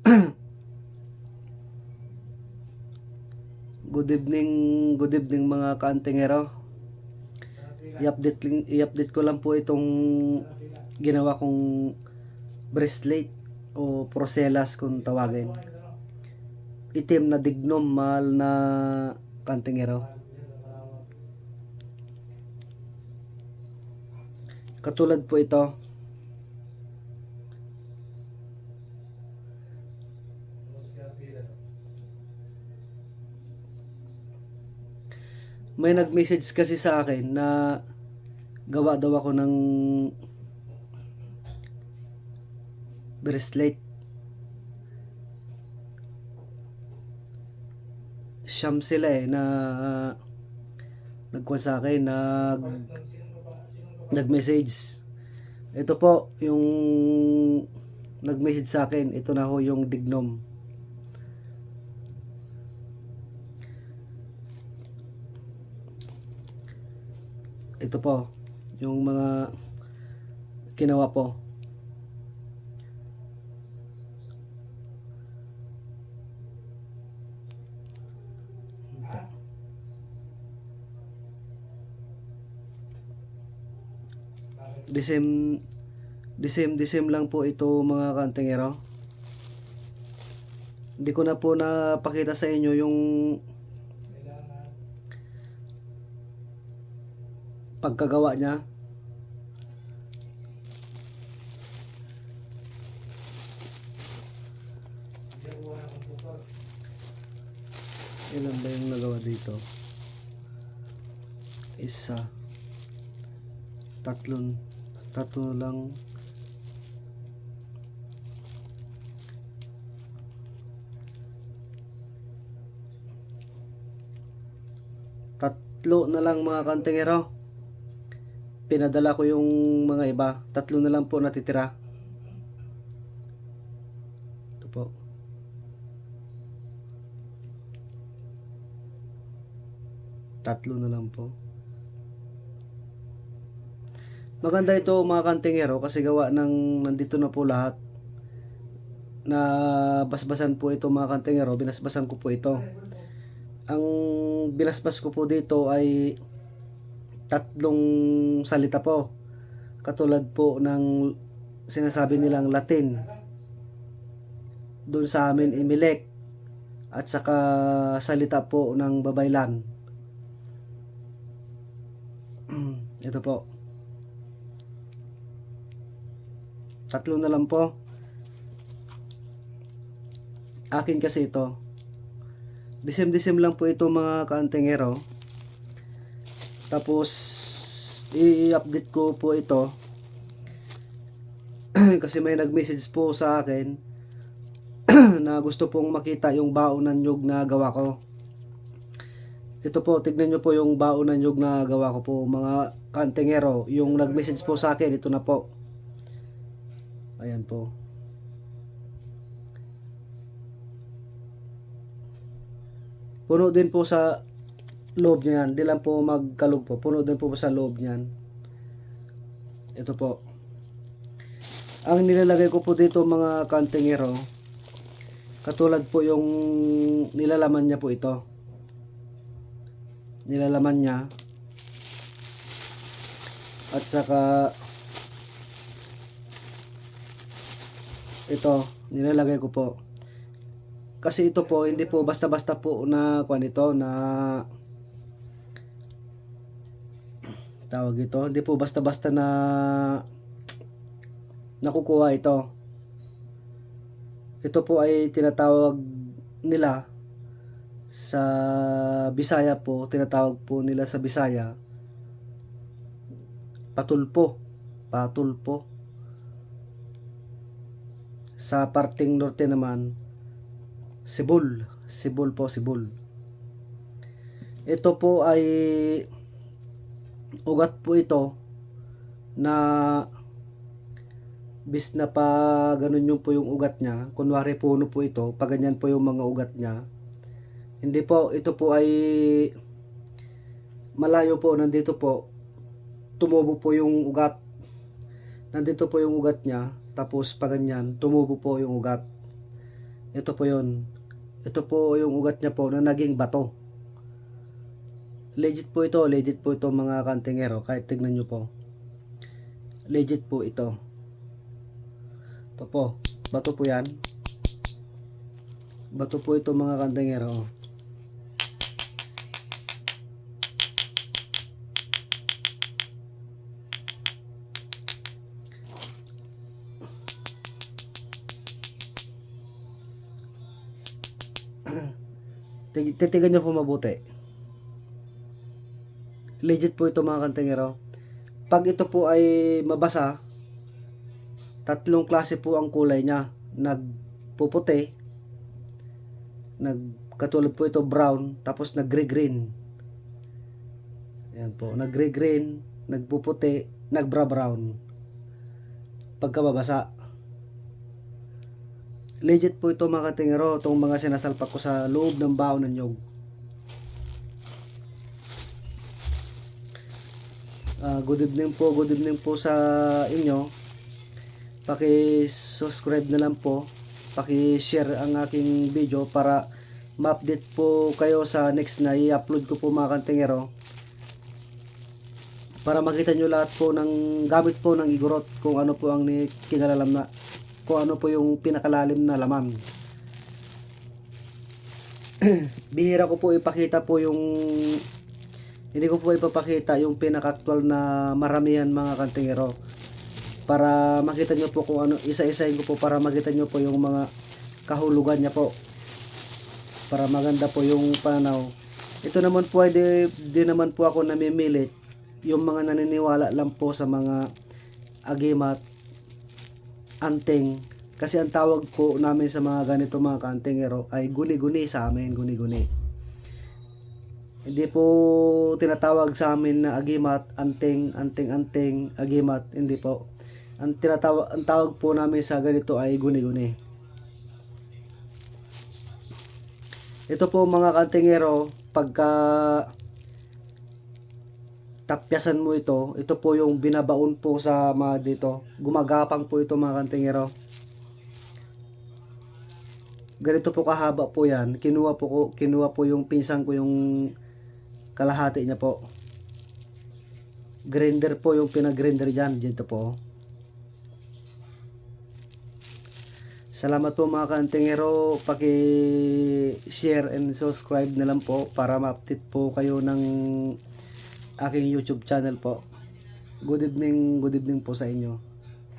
Good evening, good evening mga kaantingero. I-update, i-update ko lang po itong ginawa kong bracelet o proselas kung tawagin. Itim na dignom, mahal na kaantingero. Katulad po ito. May nag-message kasi sa akin na gawa daw ako ng bracelet. Siyam sila eh na nagkuhan sa akin nag nag-message. Ito po yung nag-message sa akin. Ito na ho yung dignom. Ito po yung mga ginawa po. Disem Disem Disem lang po ito mga kantingero. Hindi ko na po napakita sa inyo yung pagkagawa niya. Ilan ba yung nagawa dito? Isa. Tatlon. Tatlo lang. Tatlo na lang mga kantingero pinadala ko yung mga iba. Tatlo na lang po natitira. Ito po. Tatlo na lang po. Maganda ito mga kantingero kasi gawa ng nandito na po lahat. Na basbasan po ito mga kantingero. Binasbasan ko po ito. Ang binasbas ko po dito ay tatlong salita po. Katulad po ng sinasabi nilang Latin. Doon sa amin Imilek. At saka salita po ng Babaylan. Ito po. Tatlo na lang po. Akin kasi ito. Disim-disim lang po ito mga kaantingero. Tapos, i-update ko po ito. Kasi may nag-message po sa akin na gusto pong makita yung baonan nyug na gawa ko. Ito po, tignan nyo po yung baonan nyug na gawa ko po mga kantingero. Yung nag-message po sa akin, ito na po. Ayan po. Puno din po sa loob niyan. Di lang po magkalog po. Puno din po sa loob niyan. Ito po. Ang nilalagay ko po dito mga kantingero, katulad po yung nilalaman niya po ito. Nilalaman niya. At saka ito, nilalagay ko po. Kasi ito po, hindi po basta-basta po na kuan ito na tawag ito. Hindi po basta-basta na nakukuha ito. Ito po ay tinatawag nila sa Bisaya po, tinatawag po nila sa Bisaya patulpo. Patulpo. Sa parting norte naman Sibul. Sibul po, Sibul. Ito po ay ugat po ito na bis na pa ganun yung po yung ugat niya kunwari puno po ito pag ganyan po yung mga ugat niya hindi po ito po ay malayo po nandito po tumubo po yung ugat nandito po yung ugat niya tapos pag ganyan tumubo po yung ugat Ito po yun. Ito po yung ugat niya po na naging bato. Legit po ito, legit po ito mga kantingero, kahit tignan nyo po. Legit po ito. Ito po, bato po yan. Bato po ito mga kantingero. Tig- Titigan nyo po mabuti. Legit po ito mga kantingero. Pag ito po ay mabasa, tatlong klase po ang kulay niya. Nagpuputi, nagkatulad po ito brown, tapos nag-green. Yan po, nag-green, nagpuputi, nagbra-brown. Pagka mabasa. Legit po ito mga katingero, itong mga sinasalpak ko sa loob ng baon ng nyog. Ah, good evening po, good evening po sa inyo. Paki-subscribe na lang po, paki-share ang aking video para ma-update po kayo sa next na i-upload ko po mga kantingero. Para makita nyo lahat po ng gamit po ng igorot kung ano po ang kinalalam na kung ano po yung pinakalalim na laman. Bihira ko po ipakita po yung hindi ko po ipapakita yung pinaka-actual na maramihan mga kantingero para makita nyo po kung ano isa-isahin ko po para makita nyo po yung mga kahulugan niya po. Para maganda po yung pananaw. Ito naman po ay di, di naman po ako namimilit yung mga naniniwala lang po sa mga agimat anting. Kasi ang tawag po namin sa mga ganito mga kantingero ay guni-guni sa amin guni-guni hindi po tinatawag sa amin na agimat, anting, anting, anting, agimat, hindi po. Ang tinatawag ang tawag po namin sa ganito ay guni-guni. Ito po mga kantingero, pagka tapyasan mo ito, ito po yung binabaon po sa mga dito. Gumagapang po ito mga kantingero. Ganito po kahaba po yan. Kinuha po ko, kinuha po yung pinsang ko yung kalahati niya po. Grinder po yung pinag-grinder dyan. Dito po. Salamat po mga kantingero. Paki-share and subscribe na lang po para ma-update po kayo ng aking YouTube channel po. Good evening, good evening po sa inyo.